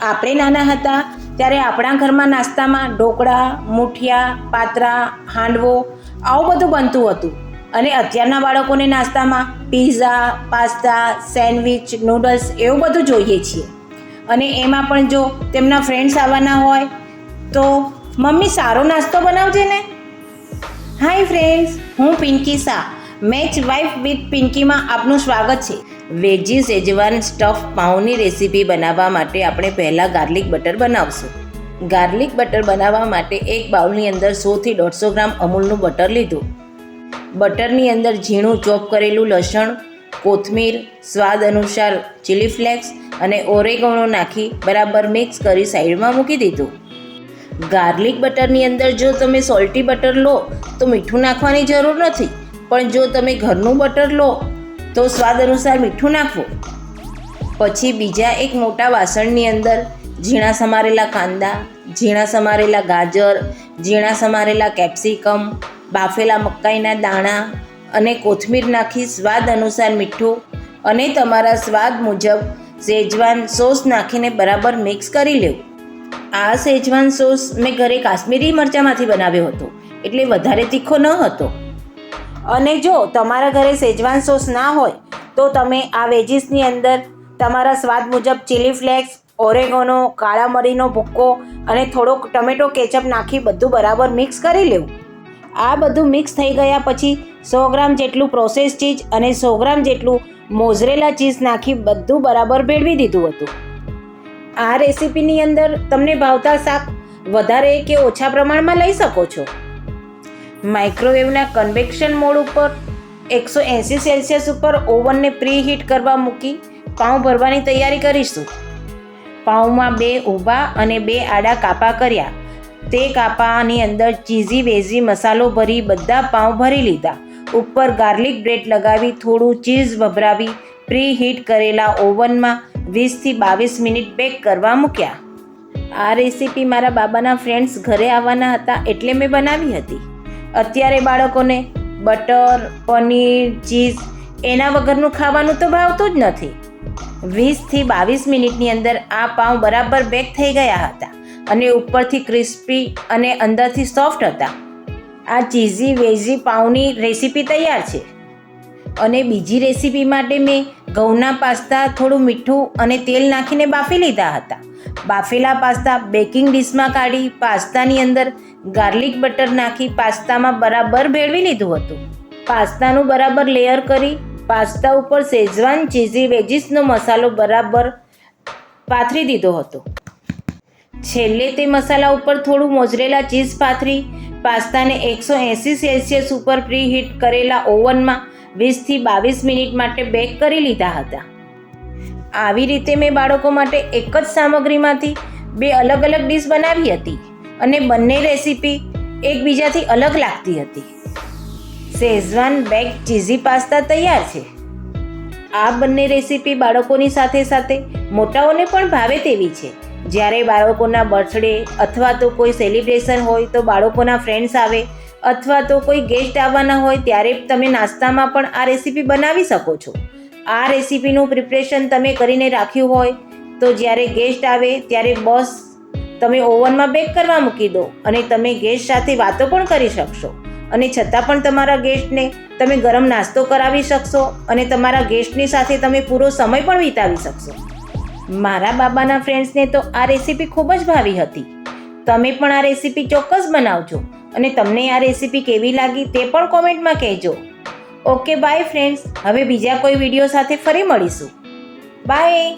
આપણે નાના હતા ત્યારે આપણા ઘરમાં નાસ્તામાં ઢોકળા, મુઠિયા, પાતરા, હાંડવો આવું બધું બનતું હતું. અને અત્યારના બાળકોને નાસ્તામાં પીઝા પાસ્તા સેન્ડવિચ નૂડલ્સ એવું બધું જોઈએ છીએ. અને એમાં પણ જો તેમના ફ્રેન્ડ્સ આવવાના હોય તો, મમ્મી, સારો નાસ્તો બનાવજે ને. હાય ફ્રેન્ડ્સ હું Pinky Shah. Match wife with પિંકીમાં આપનું સ્વાગત છે. વેજી સેજવાન સ્ટફ પાઉની રેસીપી બનાવવા માટે આપણે પહેલાં ગાર્લિક બટર બનાવશું. ગાર્લિક બટર બનાવવા માટે એક બાઉલની અંદર સોથી દોઢસો ગ્રામ અમૂલનું બટર લીધું. બટરની અંદર ઝીણું ચોપ કરેલું લસણ, કોથમીર, સ્વાદ અનુસાર ચીલી ફ્લેક્સ અને ઓરેગોનો નાખી બરાબર મિક્સ કરી સાઈડમાં મૂકી દીધું. ગાર્લિક બટરની અંદર જો તમે સોલ્ટી બટર લો, તો મીઠું નાખવાની જરૂર નથી. પણ જો તમે ઘરનું બટર લો, તો સ્વાદ અનુસાર મીઠું નાખવું પછી બીજા એક મોટા વાસણની અંદર ઝીણા સમારેલા કાંદા, ઝીણા સમારેલા ગાજર, ઝીણા સમારેલા કેપ્સિકમ, બાફેલા મકાઈના દાણા અને કોથમીર નાખી સ્વાદ અનુસાર મીઠું અને તમારા સ્વાદ મુજબ શેજવાન સોસ નાખીને બરાબર મિક્સ કરી લેવું. આ શેજવાન સોસ મેં ઘરે કાશ્મીરી મરચાંમાંથી બનાવ્યો હતો, એટલે વધારે તીખો ન હતો. અને જો તમારા ઘરે શેજવાન સોસ ના હોય, તો તમે આ વેજીસની અંદર તમારા સ્વાદ મુજબ ચીલી ફ્લેક્સ ઓરેગોનો કાળા મરીનો ભૂક્કો અને થોડોક ટમેટો કેચઅપ નાખી બધું બરાબર મિક્સ કરી લેવું. આ બધું મિક્સ થઈ ગયા પછી સો ગ્રામ જેટલું પ્રોસેસ ચીઝ અને સો ગ્રામ જેટલું મોઝરેલા ચીઝ નાખી બધું બરાબર ભેળવી દીધું હતું. આ રેસીપીની અંદર તમને ભાવતા શાક વધારે કે ઓછા પ્રમાણમાં લઈ શકો છો. માઇક્રોવેવના કન્વેક્શન મોડ ઉપર એકસો એંસી સેલ્સિયસ ઉપર ઓવનને પ્રી હીટ કરવા મૂકી પાઉં ભરવાની તૈયારી કરીશું. પાઉંમાં બે ઊભા અને બે આડા કાપા કર્યા. તે કાપાની અંદર ચીઝી વેઝી મસાલો ભરી બધા પાઉં ભરી લીધા. ઉપર ગાર્લિક બ્રેડ લગાવી થોડું ચીઝ ભભરાવી પ્રી હીટ કરેલા ઓવનમાં વીસથી બાવીસ મિનિટ બેક કરવા મૂક્યા. આ રેસીપી મારા બાબાના ફ્રેન્ડ્સ ઘરે આવવાના હતા એટલે મેં બનાવી હતી. અત્યારે બાળકોને બટર, પનીર, ચીઝ એના વગરનું ખાવાનું તો ભાવતું જ નથી. વીસથી બાવીસ મિનિટની અંદર આ પાઉં બરાબર બેક થઈ ગયા હતા અને ઉપરથી ક્રિસ્પી અને અંદરથી સોફ્ટ હતા. આ ચીઝી, વેઝી પાઉંની રેસીપી તૈયાર છે. અને બીજી રેસીપી માટે મેં ઘઉંના પાસ્તા થોડું મીઠું અને તેલ નાખીને બાફી લીધા હતા. બાફેલા પાસ્તા બેકિંગ ડીશમાં કાઢી પાસ્તાની અંદર ગાર્લિક બટર નાખી પાસ્તામાં બરાબર ભેળવી લીધું હતું. પાસ્તાનું બરાબર લેયર કરી પાસ્તા ઉપર શેઝવાન ચીઝી વેજીસનો મસાલો બરાબર પાથરી દીધો હતો. છેલ્લે તે મસાલા ઉપર થોડું મોજરેલા ચીઝ પાથરી પાસ્તાને એકસો એંસી સેલ્સિયસ ઉપર પ્રી હીટ કરેલા ઓવનમાં વીસથી બાવીસ મિનિટ માટે બેક કરી લીધા હતા. આવી રીતે મેં બાળકો માટે એક જ સામગ્રીમાંથી બે અલગ અલગ ડીશ બનાવી હતી. અને બંને રેસીપી એકબીજાથી અલગ લાગતી હતી. શેઝવાન બેગ ચીઝી પાસ્તા તૈયાર છે. આ બંને રેસીપી બાળકોની સાથે સાથે મોટાઓને પણ ભાવે તેવી છે. જ્યારે બાળકોના બર્થડે અથવા તો કોઈ સેલિબ્રેશન હોય તો બાળકોના ફ્રેન્ડ્સ આવે અથવા તો કોઈ ગેસ્ટ આવવાના હોય ત્યારે તમે નાસ્તામાં પણ આ રેસીપી બનાવી શકો છો. આ રેસીપીનું પ્રિપરેશન તમે કરીને રાખ્યું હોય તો જ્યારે ગેસ્ટ આવે ત્યારે બસ તમે ઓવનમાં બેક કરવા મૂકી દો અને તમે ગેસ્ટ સાથે વાતો પણ કરી શકશો. અને છતાં પણ તમારા ગેસ્ટને તમે ગરમ નાસ્તો કરાવી શકશો અને તમારા ગેસ્ટની સાથે તમે પૂરો સમય પણ વિતાવી શકશો. મારા બાબાના ફ્રેન્ડ્સને તો આ રેસીપી ખૂબ જ ભાવી હતી. તમે પણ આ રેસીપી ચોક્કસ બનાવજો અને તમને આ રેસીપી કેવી લાગી તે પણ કોમેન્ટમાં કહેજો. ઓકે બાય ફ્રેન્ડ્સ હવે બીજા કોઈ વીડિયો સાથે ફરી મળીશું. બાય